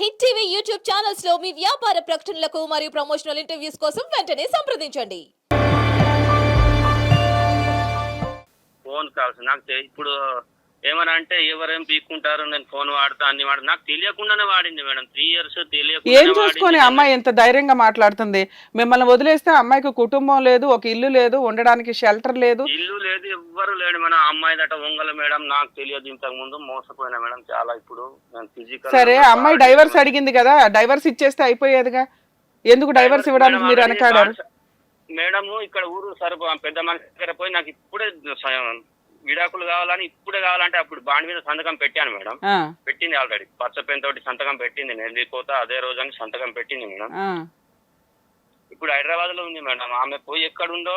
Hit TV YouTube ఛానల్స్లో మీ వ్యాపార ప్రకటనలకు మరియు ప్రమోషనల్ ఇంటర్వ్యూస్ కోసం వెంటనే సంప్రదించండి. ఫోన్ కాల్స్ నాకు ఇప్పుడు ఏమని అంటే ఎవరేం పీక్కుంటారు నేను ఫోన్ వాడతా అన్ని వాడు నాకు తెలియకుండానే వాడింది మేడం. త్రీ ఇయర్స్ ఏం తెలియకుండా చూసుకొని అమ్మాయి ఎంత ధైర్యంగా మాట్లాడుతుంది? మిమ్మల్ని వదిలేస్తే అమ్మాయికి కుటుంబం లేదు ఒక ఇల్లు లేదు ఉండడానికి షెల్టర్ లేదు. ఇల్లు లేదు ఎవ్వరు లేడు మేడం. అమ్మాయి దట ఒంగల మేడం. నాకు తెలియదు ఇంతకు ముందు మోసపోయినా మేడం చాలా ఇప్పుడు. నేను ఫిజికల్ సరే అమ్మాయి డైవర్స్ అడిగింది కదా డైవర్స్ ఇచ్చేస్తే అయిపోయేదిగా? ఎందుకు డైవర్స్ ఇవ్వడానికి మీరు వెనకాడారు? మేడం ఇక్కడ ఊరు సరిపో పెద్ద మనిషి దగ్గర పోయి నాకు ఇప్పుడే విడాకులు కావాలని ఇప్పుడే కావాలంటే అప్పుడు బాండ్ మీద సంతకం పెట్టాను మేడం. పెట్టింది ఆల్రెడీ పచ్చ తోటి సంతకం పెట్టింది నేను అదే రోజని సంతకం పెట్టింది మేడం. ఇప్పుడు హైదరాబాద్లో ఉంది మేడం. ఆమె పోయి ఎక్కడుందో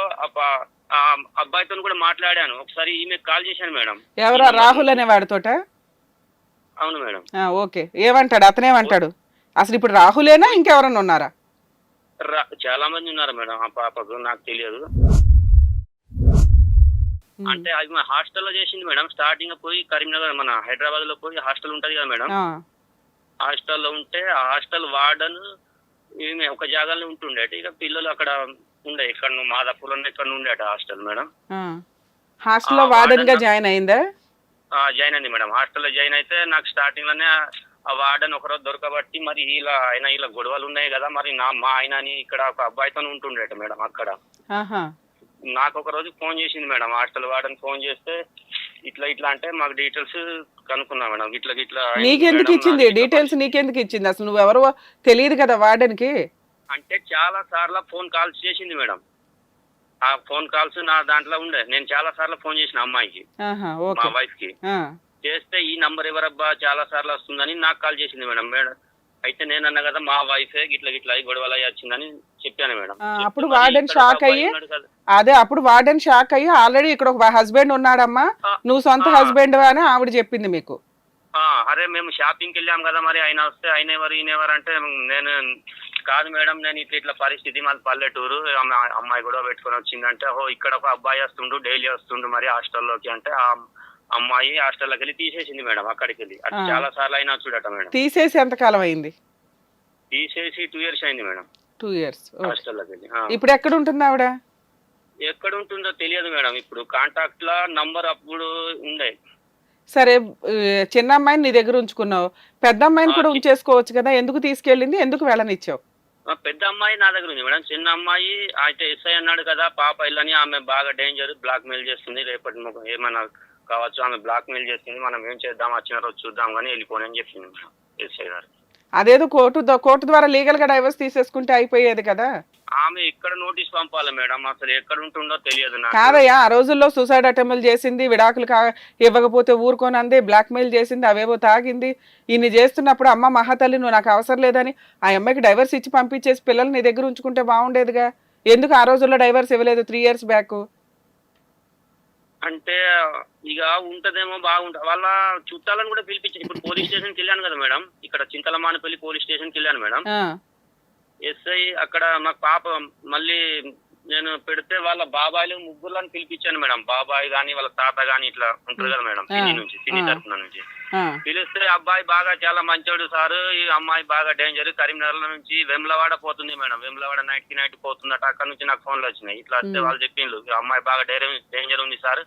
అబ్బాయితో కూడా మాట్లాడాను. ఒకసారి ఈమె కాల్ చేశాను మేడం. ఎవరా? రాహుల్ అనే వాడితోట అవును మేడం. ఓకే. ఏమంటాడు? అతనేమంటాడు అసలు ఇప్పుడు రాహులేనా ఇంకెవరన్నా ఉన్నారా? చాలా మంది ఉన్నారు మేడం. ఆ పాపకు నాకు తెలియదు. అంటే అది మన హాస్టల్లో చేసింది మేడం. స్టార్టింగ్ పోయి కరీంనగర్ మన హైదరాబాద్లో పోయి హాస్టల్ ఉంటది కదా మేడం. హాస్టల్లో ఉంటే ఆ హాస్టల్ వార్డన్ ఈమె ఒక జాగాలో ఉంటుండేట ఇక పిల్లలు అక్కడ ఉండే. ఇక్కడ మాదాపూర్ ఇక్కడ ఉండేట హాస్టల్ మేడం. హాస్టల్లో వార్డెన్గా జాయిన్ అయిందా? జాయిన్ అయింది మేడం. హాస్టల్లో జాయిన్ అయితే నాకు స్టార్టింగ్లోనే ఆ వార్డెన్ ఒకరోజు దొరకబట్టి మరి ఇలా ఆయన ఇలా గొడవలు ఉన్నాయి కదా. మరి నా మా ఆయనని ఇక్కడ ఒక అబ్బాయితో ఉంటుండేట మేడం అక్కడ. నాకు ఒక రోజు ఫోన్ చేసింది మేడం హాస్టల్ వార్డెన్ ఫోన్ చేస్తే ఇట్లా ఇట్లా అంటే మాకు డీటెయిల్స్ కనుక్కున్నా మేడం ఇట్లా ఇట్లా నీకెందుకు ఇచ్చింది? డీటెయిల్స్ నీకెందుకు ఇచ్చింది? అసలు నువ్వెవరో తెలియదు కదా వార్డెన్కి అంటే చాలా సార్లు ఫోన్ కాల్స్ చేసింది మేడం. ఆ ఫోన్ కాల్స్ నా దాంట్లో ఉండే. నేను చాలా సార్లు ఫోన్ చేసిన అమ్మాయికి మా వైఫ్కి చేస్తే ఈ నంబర్ ఎవరబ్బా? చాలా సార్లు వస్తుందని నాకు కాల్ చేసింది మేడం. మేడం అయితే నేను అన్నా కదా మా వైఫే గిట్ల గిట్ల అయి గొడవలు అయ్యి వచ్చిందని చెప్పాను మేడం అప్పుడు వార్డెన్ షాక్ అయ్యి. అదే అప్పుడు వార్డెన్ షాక్ అయ్యి ఆల్రెడీ ఇక్కడ ఒక హస్బెండ్ ఉన్నాడమ్మా నువ్వు సొంత. హస్బెండ్ అని ఆవిడ చెప్పింది మీకు అరే మేము షాపింగ్కి వెళ్ళాం కదా మరి ఆయన వస్తే ఆయన ఎవరు ఈయన ఎవరు అంటే నేను కాదు మేడం నేను ఇట్లా ఇట్లా పరిస్థితి మాది పల్లెటూరు అమ్మ- అమ్మాయి కూడా పెట్టుకొని వచ్చిందంటే ఓ ఇక్కడ ఒక అబ్బాయి వస్తుండు డైలీ వస్తుండు మరి హాస్టల్లోకి అంటే అమ్మాయి హాస్టల్లోకి వెళ్ళి తీసేసింది మేడం అక్కడికి వెళ్ళి అది ఆ. చాలా సార్లు అయినా చూడట మేడం. తీసేసి ఎంతకాలం అయింది? తీసేసి టూ ఇయర్స్ అయింది మేడం. టూ ఇయర్స్ హాస్టల్లోకి వెళ్ళి ఆ. ఇప్పుడు ఎక్కడ ఉంటుంది ఆవిడ? ఎక్కడ ఉంటుందో తెలియదు మేడం. ఇప్పుడు కాంటాక్ట్ లా నంబర్ అప్పుడు ఉండే. సరే చిన్న అమ్మాయిని నీ దగ్గర ఉంచుకున్నావు. పెద్ద అమ్మాయిని కూడా ఉంచేసుకోవచ్చు కదా ఎందుకు తీసుకెళ్ళింది ఎందుకు వెళ్ళనిచ్చావు? ఆ పెద్ద అమ్మాయి నా దగ్గర ఉంది మేడం. చిన్న అమ్మాయి అయితే ఎస్ఐ అన్నాడు కదా పాప ఇల్లని ఆమె బాగా డేంజర్ బ్లాక్ మెయిల్ చేస్తుంది రేపటి ముఖం ఏమైనా కావచ్చు ఆమె బ్లాక్ మెయిల్ చేస్తుంది మనం ఏం చేద్దాం వచ్చిన రోజు చూద్దాం కానీ వెళ్ళిపోని అని చెప్పింది మేడం ఎస్ఐ గారు. అదేదో కోర్టు కోర్టు ద్వారా లీగల్గా డైవర్స్ తీసేసుకుంటే అయిపోయేది కదా? ఆమె ఎక్కడ నోటీస్ పంపాలి మేడం? అసలు ఎక్కడ ఉంటుందో తెలియదు కాదయ్యా ఆ రోజుల్లో సూసైడ్ అటెంప్ట్ చేసింది విడాకులు కా ఇవ్వకపోతే ఊరుకొని అంది బ్లాక్ మెయిల్ చేసింది అవేవో తాగింది. ఇన్ని చేస్తున్నప్పుడు అమ్మ మహాతల్లి నువ్వు నాకు అవసరం లేదని ఆ అమ్మాయికి డైవర్స్ ఇచ్చి పంపించేసి పిల్లల్ని నీ దగ్గర ఉంచుకుంటే బాగుండేదిగా? ఎందుకు ఆ రోజుల్లో డైవర్స్ ఇవ్వలేదు త్రీ ఇయర్స్ బ్యాక్ అంటే ఇక ఉంటదేమో బాగుంటుంది వాళ్ళ చుట్టాలను కూడా పిలిపించి ఇప్పుడు పోలీస్ స్టేషన్కి వెళ్ళాను కదా మేడం. ఇక్కడ చింతలమానపల్లి పోలీస్ స్టేషన్కి వెళ్ళాను మేడం. ఎస్ఐ అక్కడ మాకు పాప మళ్ళీ నేను పెడితే వాళ్ళ బాబాయిలు ముగ్గురులను పిలిపించాను మేడం. బాబాయ్ గాని వాళ్ళ తాత గాని ఇట్లా ఉంటారు కదా మేడం. సినీ నుంచి సినీ. తరఫున నుంచి. పిలిస్తే అబ్బాయి బాగా చాలా మంచోడు సారు ఈ అమ్మాయి బాగా డేంజర్ కరీంనగర్ నుంచి వెమ్లవాడ పోతుంది మేడం. వెమ్లవాడ నైట్కి నైట్ పోతుందట అక్కడ నుంచి నాకు ఫోన్లు వచ్చినాయి. ఇట్లా వస్తే మ్. వాళ్ళు చెప్పిండ్రు "ఈ అమ్మాయి బాగా డేంజర్ ఉంది సార్.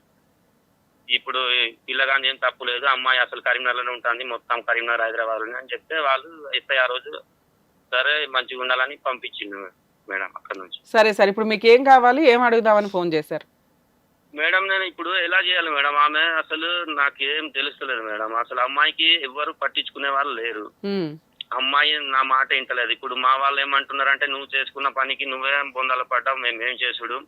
ఇప్పుడు పిల్లగాని ఏం తప్పు లేదు అమ్మాయి అసలు కరీంనగర్లోనే ఉంటుంది మొత్తం కరీంనగర్ హైదరాబాద్ అని చెప్తే వాళ్ళు ఎస్ఐ ఆ రోజు సరే మంచిగా ఉండాలని పంపించిండు మేడం అక్కడ నుంచి. సరే సరే ఇప్పుడు మీకు ఏం కావాలి ఏం అడుగుదామని ఫోన్ చేశారు? మేడం నేను ఇప్పుడు ఎలా చేయాలి మేడం? ఆమె అసలు నాకేం తెలుస్తలేదు మేడం. అసలు అమ్మాయికి ఎవరు పట్టించుకునే వాళ్ళు లేరు. అమ్మాయి నా మాట వింటలేదు. ఇప్పుడు మా వాళ్ళు ఏమంటున్నారంటే నువ్వు చేసుకున్న పనికి నువ్వేం బొందలు పడ్డావు మేము ఏం చేసుడు?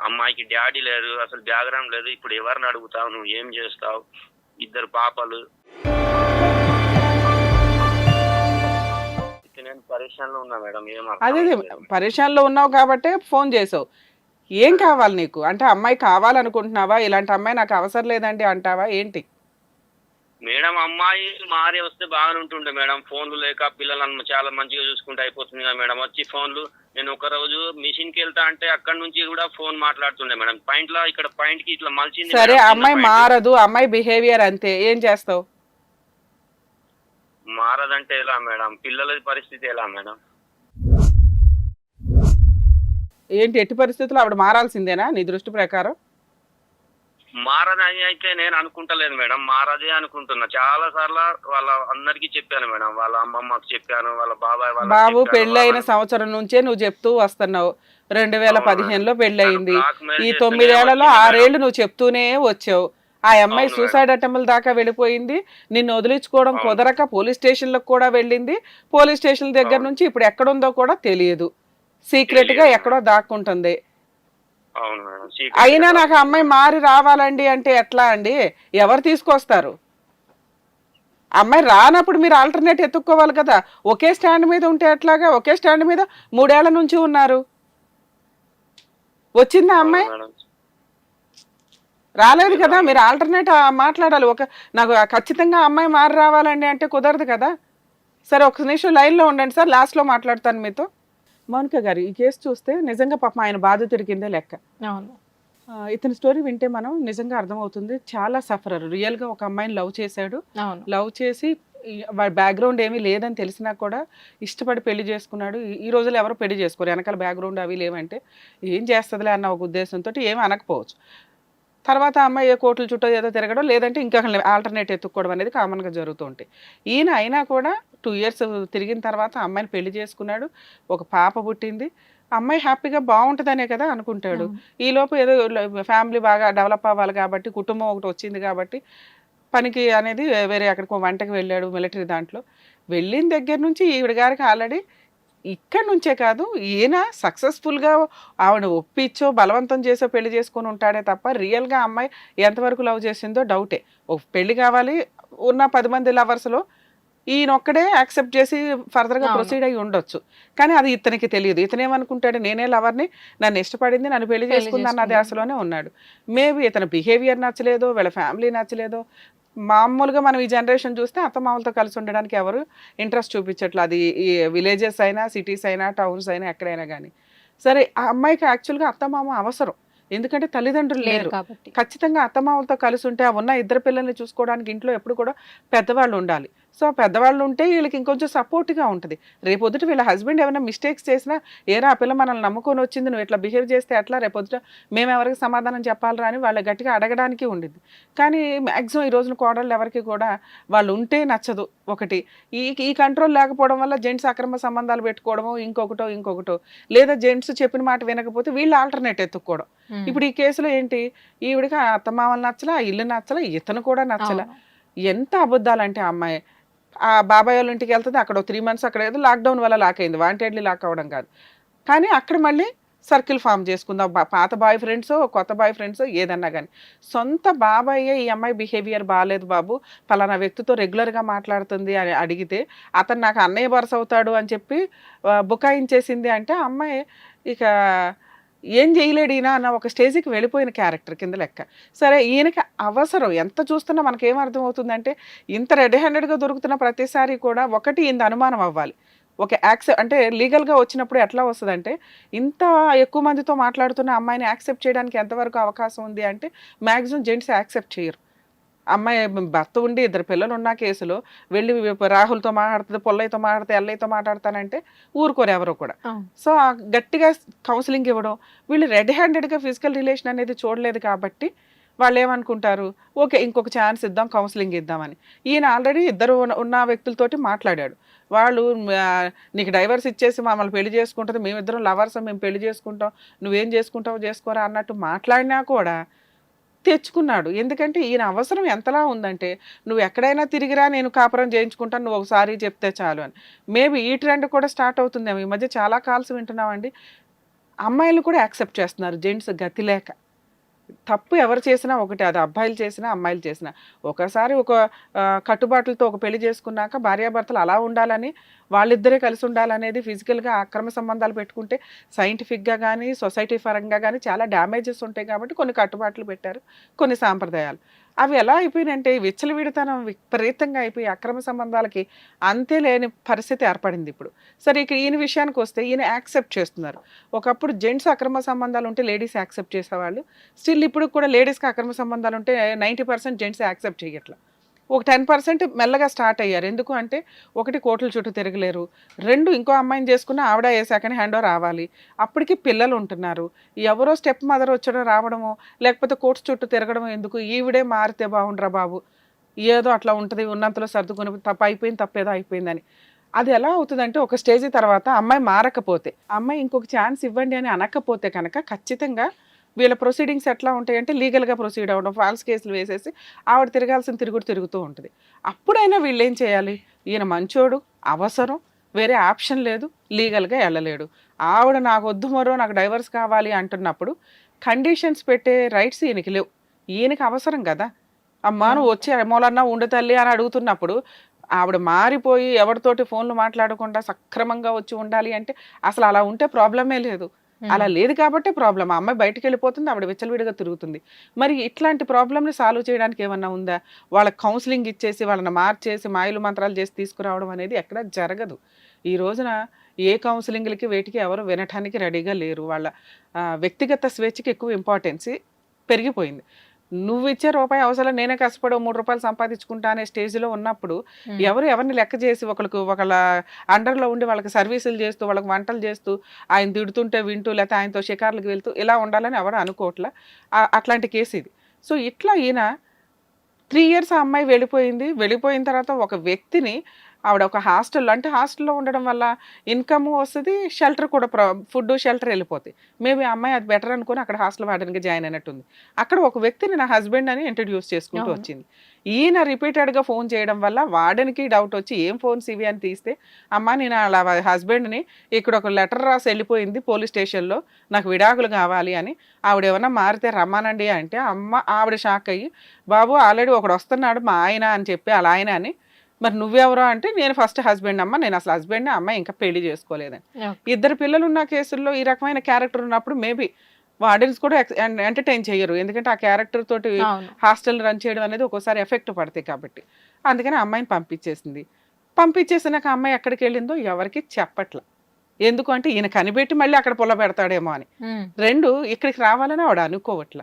అమ్మాయికి డాడీ లేరు అసలు బ్యాక్గ్రౌండ్ లేదు. ఇప్పుడు ఎవరిని అడుగుతావు? నువ్వు ఏం చేస్తావు? ఇద్దరు పాపలు. నేను పరేషాన్లో ఉన్నా మేడం ఏం అదే. పరేషాన్లో ఉన్నావు కాబట్టే ఫోన్ చేసావు. ఏం కావాలి నీకు? అంటే అమ్మాయి కావాలనుకుంటున్నావా? ఇలాంటి అమ్మాయి నాకు అవసరం లేదండి అంటావా? ఏంటి? మేడం అమ్మాయి మారి వస్తే బాగానే ఉంటుండే మేడం. ఫోన్లు లేక పిల్లలను చాలా మంచిగా చూసుకుంటే అయిపోతుంది కదా మేడం. వచ్చి ఫోన్లు నేను ఒక రోజు మిషన్కి వెళ్తా అంటే అక్కడ నుంచి కూడా ఫోన్ మాట్లాడుతుండే మేడం. పాయింట్లో ఇక్కడ పాయింట్కి ఇట్లా మలిచింది సరే అమ్మాయి. మారదు. అమ్మాయి బిహేవియర్ అంతే. ఏం చేస్తావు? మారదంటే ఎలా మేడం? పిల్లల పరిస్థితి ఎలా మేడం? ఏంటి ఎట్టి పరిస్థితుల్లో ఆవిడ మారాల్సిందేనా నీ దృష్టి ప్రకారం? మారదని అయితే నేను అనుకుంటలేదు మేడం మారదే అనుకుంటున్నా చాలా సార్లు వాళ్ళ అందరికి చెప్పాను మేడం వాళ్ళ అమ్మమ్మకి చెప్పాను వాళ్ళ బాబాయ్ వాళ్ళకి బాబు చెప్పాను. పెళ్ళి అయిన వాళ్ళ- సంవత్సరం నుంచే నువ్వు చెప్తూ వస్తున్నావు రెండు వేల. పదిహేనులో పెళ్ళి అయింది బ్లాక్మెయిల్ ఈ తొమ్మిదేళ్ళలో ఆరేళ్ళు నువ్వు చెప్తూనే వచ్చావు ఆ అమ్మాయి సూసైడ్ అటెంపుల్ దాకా వెళ్ళిపోయింది నిన్ను వదిలించుకోవడం. కుదరక పోలీస్ స్టేషన్లకు కూడా వెళ్ళింది పోలీస్ స్టేషన్ దగ్గర. నుంచి ఇప్పుడు ఎక్కడుందో కూడా తెలియదు సీక్రెట్గా తెలియదు. ఎక్కడో దాక్కుంటుంది అయినా నాకు అమ్మాయి మారి రావాలండి అంటే ఎట్లా అండి? ఎవరు తీసుకొస్తారు? అమ్మాయి రానప్పుడు మీరు ఆల్టర్నేట్ ఎత్తుక్కోవాలి కదా. ఒకే స్టాండ్ మీద ఉంటే ఎట్లాగా? ఒకే స్టాండ్ మీద మూడేళ్ళ నుంచి ఉన్నారు. వచ్చిందా అమ్మాయి. రాలేదు కదా మీరు ఆల్టర్నేట్ మాట్లాడాలి. ఒక నాకు ఖచ్చితంగా అమ్మాయి మారి రావాలండి అంటే కుదరదు కదా. సరే ఒక నిమిషం లైన్లో ఉండండి సార్ లాస్ట్లో మాట్లాడతాను మీతో. మౌనిక గారు ఈ కేసు చూస్తే నిజంగా పాపం ఆయన బాధితుడి కిందే లెక్క. అవును. ఇతని స్టోరీ వింటే మనం నిజంగా అర్థమవుతుంది. చాలా సఫరర్. రియల్గా ఒక అమ్మాయిని లవ్ చేశాడు. లవ్ చేసి వాడి బ్యాక్గ్రౌండ్ ఏమీ లేదని తెలిసినా కూడా ఇష్టపడి పెళ్ళి చేసుకున్నాడు. ఈ- రోజుల్లో ఎవరు పెళ్ళి చేసుకోరు. వెనకాల బ్యాక్గ్రౌండ్ అవి లేవంటే ఏం చేస్తుందిలే అన్న ఒక ఉద్దేశంతో ఏమి అనకపోవచ్చు. తర్వాత అమ్మాయి ఏ కోట్ల చుట్టూ ఏదో తిరగడం లేదంటే ఇంకా ఆల్టర్నేట్ ఎత్తుక్కోవడం అనేది కామన్గా జరుగుతూ ఉంటాయి. ఈయన అయినా కూడా టూ ఇయర్స్ తిరిగిన తర్వాత అమ్మాయిని పెళ్ళి చేసుకున్నాడు. ఒక పాప పుట్టింది. అమ్మాయి హ్యాపీగా బాగుంటుందనే కదా అనుకుంటాడు. ఈ లోపు ఏదో ఫ్యామిలీ బాగా డెవలప్ అవ్వాలి కాబట్టి కుటుంబం ఒకటి వచ్చింది కాబట్టి పనికి అనేది వేరే అక్కడికి వంటకి వెళ్ళాడు మిలిటరీ దాంట్లో. వెళ్ళిన దగ్గర నుంచి ఈవిడ గారికి ఆల్రెడీ ఇక్కడ నుంచే కాదు ఈయన సక్సెస్ఫుల్గా ఆవిడ ఒప్పించో బలవంతం చేసో పెళ్ళి చేసుకొని ఉంటాడే తప్ప రియల్గా అమ్మాయి ఎంతవరకు లవ్ చేసిందో డౌటే. ఒక పెళ్ళి కావాలి ఉన్న పది మంది లవర్స్లో ఈయన ఒక్కడే యాక్సెప్ట్ చేసి ఫర్దర్గా. ప్రొసీడ్ అయ్యి ఉండొచ్చు. కానీ అది ఇతనికి తెలియదు. ఇతను ఏమనుకుంటాడు నేనే లవర్ని నన్ను ఇష్టపడింది నన్ను పెళ్ళి చేసుకుంది చేసుకుందాం. ధ్యాసలోనే ఉన్నాడు. మేబీ ఇతని బిహేవియర్ నచ్చలేదో వీళ్ళ ఫ్యామిలీ నచ్చలేదో మామూలుగా మనం ఈ జనరేషన్ చూస్తే అత్తమామలతో కలిసి ఉండడానికి ఎవరు ఇంట్రెస్ట్ చూపించట్లేదు. అది ఈ విలేజెస్ అయినా సిటీస్ అయినా టౌన్స్ అయినా ఎక్కడైనా కానీ సరే ఆ అమ్మాయికి యాక్చువల్గా అత్తమామ అవసరం. ఎందుకంటే తల్లిదండ్రులు లేరు. ఖచ్చితంగా అత్తమామలతో కలిసి ఉంటే ఆ ఉన్న ఇద్దరు పిల్లల్ని చూసుకోవడానికి ఇంట్లో ఎప్పుడు కూడా పెద్దవాళ్ళు ఉండాలి. సో పెద్దవాళ్ళు ఉంటే వీళ్ళకి ఇంకొంచెం సపోర్ట్గా ఉంటుంది. రేపొద్దుట వీళ్ళ హస్బెండ్ ఏమైనా మిస్టేక్స్ చేసినా ఏరా ఆ పిల్ల మనల్ని నమ్ముకొని వచ్చింది నువ్వు ఇట్లా బిహేవ్ చేస్తే ఎట్లా? రేపొద్దుట మేము ఎవరికి సమాధానం చెప్పాలరా? అని వాళ్ళ గట్టిగా అడగడానికి ఉండింది కానీ మ్యాక్సిమం ఈ రోజున కోడళ్ళు ఎవరికి కూడా వాళ్ళు ఉంటే నచ్చదు ఒకటి. ఈ ఈ కంట్రోల్ లేకపోవడం వల్ల జెంట్స్ అక్రమ సంబంధాలు పెట్టుకోవడమో ఇంకొకటో ఇంకొకటో లేదా జెంట్స్ చెప్పిన మాట వినకపోతే వీళ్ళు ఆల్టర్నేట్ ఎత్తుక్కోవడం. ఇప్పుడు ఈ కేసులో ఏంటి? ఈవిడికి అత్తమామలు నచ్చలా ఇల్లు నచ్చలా ఇతను కూడా నచ్చలా. ఎంత అబద్ధాలంటే ఆ అమ్మాయి. ఆ బాబాయ్ వాళ్ళ ఇంటికి వెళ్తుంది. అక్కడ త్రీ మంత్స్ అక్కడ ఏదో లాక్డౌన్ వల్ల లాక్ అయింది. వాంటెడ్లీ లాక్ అవ్వడం కాదు. కానీ అక్కడ మళ్ళీ సర్కిల్ ఫామ్ చేసుకుందాం. పాత బాయ్ ఫ్రెండ్స్ కొత్త బాయ్ ఫ్రెండ్స్ ఏదన్నా కానీ సొంత బాబాయ్యే ఈ అమ్మాయి బిహేవియర్ బాగాలేదు బాబు. పలానా వ్యక్తితో రెగ్యులర్గా మాట్లాడుతుంది అని అడిగితే అతను నాకు అన్నయ్య వరుస అవుతాడు అని చెప్పి బుకాయించేసింది అంటే అమ్మాయి ఇక ఏం చేయలేడు ఈయన అన్న ఒక స్టేజ్కి వెళ్ళిపోయిన క్యారెక్టర్ కింద లెక్క. సరే ఈయనకి అవసరం. ఎంత చూస్తున్నా మనకేం అర్థమవుతుందంటే ఇంత రెడ్ హ్యాండెడ్గా దొరుకుతున్న ప్రతిసారి కూడా ఒకటి ఇంత అనుమానం అవ్వాలి. ఒక యాక్సెప్ట్ అంటే లీగల్గా వచ్చినప్పుడు ఎట్లా వస్తుందంటే ఇంత ఎక్కువ మందితో మాట్లాడుతున్న అమ్మాయిని యాక్సెప్ట్ చేయడానికి ఎంతవరకు అవకాశం ఉంది అంటే మ్యాక్సిమం జెంట్స్ యాక్సెప్ట్ చేయరు. అమ్మాయి భర్త ఉండి ఇద్దరు పిల్లలు ఉన్న కేసులో వెళ్ళి రాహుల్తో మాట్లాడుతుంది పొల్లయ్యతో మాట్లాడితే ఎల్లయ్యతో మాట్లాడతానంటే ఊరుకోరు ఎవరు కూడా. సో ఆ గట్టిగా కౌన్సిలింగ్ ఇవ్వడం వీళ్ళు రెడ్ హ్యాండెడ్గా ఫిజికల్ రిలేషన్ అనేది చూడలేదు కాబట్టి వాళ్ళు ఏమనుకుంటారు? ఓకే ఇంకొక ఛాన్స్ ఇద్దాం కౌన్సిలింగ్ ఇద్దామని. ఈయన ఆల్రెడీ ఇద్దరు ఉన్న- వ్యక్తులతోటి మాట్లాడాడు. వాళ్ళు నీకు డైవర్స్ ఇచ్చేసి మమ్మల్ని పెళ్ళి చేసుకుంటుంది మేమిద్దరం లవర్స్ మేము పెళ్ళి చేసుకుంటాం నువ్వేం చేసుకుంటావు చేసుకోరా అన్నట్టు మాట్లాడినా కూడా తెచ్చుకున్నాడు. ఎందుకంటే ఈయన అవసరం ఎంతలా ఉందంటే నువ్వు ఎక్కడైనా తిరిగిరా నేను కాపురం చేయించుకుంటాను నువ్వు ఒకసారి చెప్తే చాలు అని. మేబీ ఈ ట్రెండ్ కూడా స్టార్ట్ అవుతుందేమో. ఈ మధ్య చాలా కాల్స్ వింటున్నామండి. అమ్మాయిలు కూడా యాక్సెప్ట్ చేస్తున్నారు జెంట్స్ గతి లేక. తప్పు ఎవరు చేసినా ఒకటి అది అబ్బాయిలు చేసినా అమ్మాయిలు చేసినా. ఒకసారి ఒక కట్టుబాట్లతో ఒక పెళ్ళి చేసుకున్నాక భార్యాభర్తలు అలా ఉండాలని వాళ్ళిద్దరే కలిసి ఉండాలనేది ఫిజికల్గా అక్రమ సంబంధాలు పెట్టుకుంటే సైంటిఫిక్గా కానీ సొసైటీ పరంగా కానీ చాలా డ్యామేజెస్ ఉంటాయి కాబట్టి కొన్ని కట్టుబాట్లు పెట్టారు కొన్ని సాంప్రదాయాలు. అవి ఎలా అయిపోయినంటే విచ్చలవిడితనం విపరీతంగా అయిపోయి అక్రమ సంబంధాలకి అంతే లేని పరిస్థితి ఏర్పడింది ఇప్పుడు. సరే ఇక ఈయన విషయానికి వస్తే ఈయన యాక్సెప్ట్ చేస్తున్నారు. ఒకప్పుడు జెంట్స్ అక్రమ సంబంధాలు ఉంటే లేడీస్ యాక్సెప్ట్ చేసేవాళ్ళు. స్టిల్ ఇప్పుడు కూడా లేడీస్కి అక్రమ సంబంధాలు ఉంటే నైంటీ పర్సెంట్ జెంట్స్ యాక్సెప్ట్ చేయట్లా. ఒక టెన్ పర్సెంట్ మెల్లగా స్టార్ట్ అయ్యారు. ఎందుకు అంటే ఒకటి కోట్ల చుట్టూ తిరగలేరు. రెండు ఇంకో అమ్మాయిని చేసుకున్న ఆవిడ ఏ సెకండ్ హ్యాండ్ రావాలి. అప్పటికి పిల్లలు ఉంటున్నారు. ఎవరో స్టెప్ మదర్ వచ్చడం రావడమో లేకపోతే కోర్టు చుట్టూ తిరగడం ఎందుకు? ఈవిడే మారితే బాగుండ్రా బాబు. ఏదో అట్లా ఉంటుంది ఉన్నంతలో సర్దుకుని తప్ప అయిపోయింది తప్పేదో అయిపోయిందని. అది ఎలా అవుతుందంటే ఒక స్టేజ్ తర్వాత అమ్మాయి మారకపోతే అమ్మాయి ఇంకొక ఛాన్స్ ఇవ్వండి అని అనకపోతే కనుక ఖచ్చితంగా వీళ్ళ ప్రొసీడింగ్స్ ఎట్లా ఉంటాయంటే లీగల్గా ప్రొసీడ్ అవ్వడం ఫాల్స్ కేసులు వేసేసి ఆవిడ తిరగాల్సిన తిరుగుడు తిరుగుతూ ఉంటుంది. అప్పుడైనా వీళ్ళు ఏం చేయాలి? ఈయన మంచోడు అవసరం వేరే ఆప్షన్ లేదు లీగల్గా వెళ్ళలేడు ఆవిడ నాకు వద్దు మరో నాకు డైవర్స్ కావాలి అంటున్నప్పుడు కండిషన్స్ పెట్టే రైట్స్ ఈయనకి లేవు. ఈయనకి అవసరం కదా. అమ్మా నువ్వు వచ్చి మూలన్నా ఉండు తల్లి అని అడుగుతున్నప్పుడు ఆవిడ మారిపోయి ఎవరితోటి ఫోన్లు మాట్లాడకుండా సక్రమంగా వచ్చి ఉండాలి అంటే అసలు అలా ఉంటే ప్రాబ్లమే లేదు. అలా లేదు కాబట్టి ప్రాబ్లం ఆ అమ్మాయి బయటికి వెళ్ళిపోతుంది ఆవిడ విచ్చలవిడిగా తిరుగుతుంది. మరి ఇట్లాంటి ప్రాబ్లమ్ని సాల్వ్ చేయడానికి ఏమన్నా ఉందా? వాళ్ళకి కౌన్సిలింగ్ ఇచ్చేసి వాళ్ళని మార్చేసి మాయలు మంత్రాలు చేసి తీసుకురావడం అనేది ఎక్కడ జరగదు. ఈ రోజున ఏ కౌన్సిలింగ్లకి వేటికి ఎవరు వినటానికి రెడీగా లేరు. వాళ్ళ వ్యక్తిగత స్వేచ్ఛకి ఎక్కువ ఇంపార్టెన్స్ పెరిగిపోయింది. నువ్వు ఇచ్చే రూపాయి అవసరం నేనే కష్టపడి మూడు రూపాయలు సంపాదించుకుంటా అనే స్టేజ్లో ఉన్నప్పుడు ఎవరు ఎవరిని లెక్క చేసి ఒకరికి ఒకళ్ళ అండర్లో ఉండి వాళ్ళకి సర్వీసులు చేస్తూ వాళ్ళకి వంటలు చేస్తూ ఆయన తిడుతుంటే వింటూ లేకపోతే ఆయనతో షికార్లకు వెళ్తూ ఇలా ఉండాలని ఎవరు అనుకోవట్లే. అట్లాంటి కేసు ఇది. సో ఇట్లా ఈయన త్రీ ఇయర్స్ ఆ అమ్మాయి వెళ్ళిపోయింది. వెళ్ళిపోయిన తర్వాత ఒక వ్యక్తిని ఆవిడ ఒక హాస్టల్లో అంటే హాస్టల్లో ఉండడం వల్ల ఇన్కమ్ వస్తుంది షెల్టర్ కూడా ఫుడ్ షెల్టర్ వెళ్ళిపోతాయి మేబీ అమ్మాయి అది బెటర్ అనుకుని అక్కడ హాస్టల్ వాడడానికి జాయిన్ అయినట్టుంది. అక్కడ ఒక వ్యక్తిని నా హస్బెండ్ అని ఇంట్రడ్యూస్ చేసుకుంటూ. వచ్చింది. ఈయన రిపీటెడ్గా ఫోన్ చేయడం వల్ల వార్డెన్కి డౌట్ వచ్చి ఏం ఫోన్స్ ఇవి అని తీస్తే అమ్మ నేను అలా హస్బెండ్ని ఇక్కడ ఒక లెటర్ రాసి వెళ్ళిపోయింది పోలీస్ స్టేషన్లో నాకు విడాకులు కావాలి అని ఆవిడ ఏమన్నా మారితే రమ్మానండి అంటే అమ్మ ఆవిడ షాక్ అయ్యి బాబు ఆల్రెడీ ఒకడు వస్తున్నాడు మా ఆయన అని చెప్పి అలా ఆయన అని మరి నువ్వెవరో అంటే నేను ఫస్ట్ హస్బెండ్ అమ్మ నేను అసలు హస్బెండ్ అమ్మ ఇంకా పెళ్ళి చేసుకోలేదని. ఇద్దరు పిల్లలు ఉన్న కేసుల్లో ఈ రకమైన క్యారెక్టర్ ఉన్నప్పుడు మేబీ వార్డెన్స్ కూడా ఎంటర్టైన్ చేయరు. ఎందుకంటే ఆ క్యారెక్టర్ తోటి హాస్టల్ రన్ చేయడం అనేది ఒక్కోసారి ఎఫెక్ట్ పడతాయి కాబట్టి. అందుకని అమ్మాయిని పంపించేసింది. పంపించేసినాక అమ్మాయి ఎక్కడికి వెళ్ళిందో ఎవరికి చెప్పట్ల. ఎందుకు అంటే ఈయన కనిపెట్టి మళ్ళీ అక్కడ పొల పెడతాడేమో అని. ఉమ్. రెండు ఇక్కడికి రావాలని ఆవిడ అనుకోవట్ల.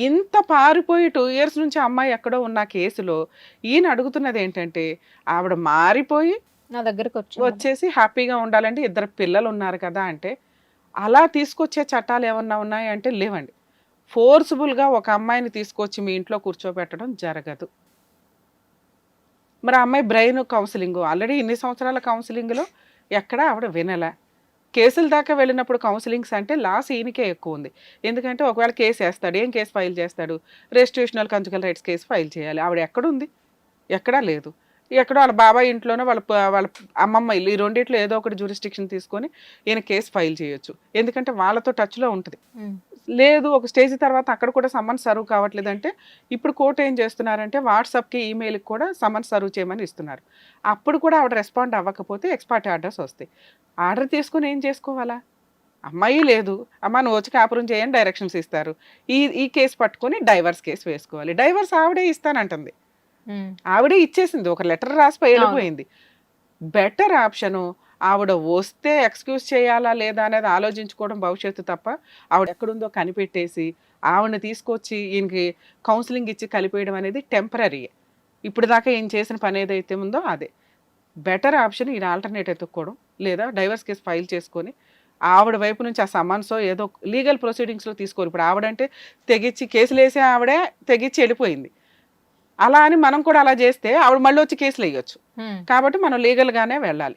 ఇంత పారిపోయి టూ ఇయర్స్ నుంచి అమ్మాయి ఎక్కడో ఉన్న కేసులో ఈయన అడుగుతున్నది ఏంటంటే ఆవిడ మారిపోయి నా దగ్గరకు వచ్చి వచ్చేసి హ్యాపీగా ఉండాలంటే ఇద్దరు పిల్లలు ఉన్నారు కదా అంటే అలా తీసుకొచ్చే చట్టాలు ఏమన్నా ఉన్నాయంటే లేవండి. ఫోర్స్ఫుల్గా ఒక అమ్మాయిని తీసుకొచ్చి మీ ఇంట్లో కూర్చోబెట్టడం జరగదు. మరి అమ్మాయి బ్రెయిన్ కౌన్సిలింగ్ ఆల్రెడీ ఇన్ని సంవత్సరాల కౌన్సిలింగ్లో ఎక్కడ ఆవిడ వినలే. కేసుల దాకా వెళ్ళినప్పుడు కౌన్సిలింగ్స్ అంటే లాస్ ఈయనకే ఎక్కువ ఉంది ఎందుకంటే ఒకవేళ కేసు వేస్తాడు ఏం కేసు ఫైల్ చేస్తాడు? Restitutional conjugal rights case file చేయాలి. ఆవిడ ఎక్కడుంది? ఎక్కడా లేదు. ఎక్కడో వాళ్ళ బాబాయ్ ఇంట్లోనో వాళ్ళ వాళ్ళ అమ్మమ్మ ఇల్లు ఈ రెండిట్లో ఏదో ఒకటి జ్యూరిస్టిక్షన్ తీసుకొని ఈయన కేసు ఫైల్ చేయొచ్చు. ఎందుకంటే వాళ్ళతో టచ్లో ఉంటుంది. లేదు ఒక స్టేజ్ తర్వాత అక్కడ కూడా సమన్ సర్వ్ కావట్లేదంటే ఇప్పుడు కోర్టు ఏం చేస్తున్నారంటే వాట్సాప్కి ఈమెయిల్కి కూడా సమన్ సర్వ్ చేయమని ఇస్తున్నారు. అప్పుడు కూడా ఆవిడ రెస్పాండ్ అవ్వకపోతే ఎక్స్పర్ట్ ఆర్డర్స్ వస్తాయి. ఆర్డర్ తీసుకుని ఏం చేసుకోవాలా? అమ్మాయి లేదు. అమ్మ నువ్వు వచ్చి కాపురం చేయని డైరెక్షన్స్ ఇస్తారు. ఈ ఈ కేసు పట్టుకొని డైవర్స్ కేసు వేసుకోవాలి. డైవర్స్ ఆవిడే ఇస్తానంటుంది. ఆవిడే ఇచ్చేసింది. ఒక లెటర్ రాసి వెళ్ళిపోయింది బెటర్ ఆప్షను ఆవిడ వస్తే ఎక్స్క్యూజ్ చేయాలా లేదా అనేది ఆలోచించుకోవడం భవిష్యత్తు తప్ప ఆవిడ ఎక్కడుందో కనిపెట్టేసి ఆవిడని తీసుకొచ్చి ఈయనకి కౌన్సిలింగ్ ఇచ్చి కలిపేయడం అనేది టెంపరీ ఇప్పుడు దాకా ఈయన చేసిన పని ఏదైతే ఉందో అదే. బెటర్ ఆప్షన్ ఈయన ఆల్టర్నేట్ ఎత్తుక్కోవడం లేదా డైవర్స్ కేసు ఫైల్ చేసుకొని ఆవిడ వైపు నుంచి ఆ సమన్సో ఏదో లీగల్ ప్రొసీడింగ్స్లో తీసుకోరు. ఇప్పుడు ఆవిడంటే తెగించి కేసులు వేసే ఆవిడే తెగించి వెళ్ళిపోయింది. అలా అని మనం కూడా అలా చేస్తే ఆవిడ మళ్ళీ వచ్చి కేసులు వేయొచ్చు. కాబట్టి మనం లీగల్గానే వెళ్ళాలి.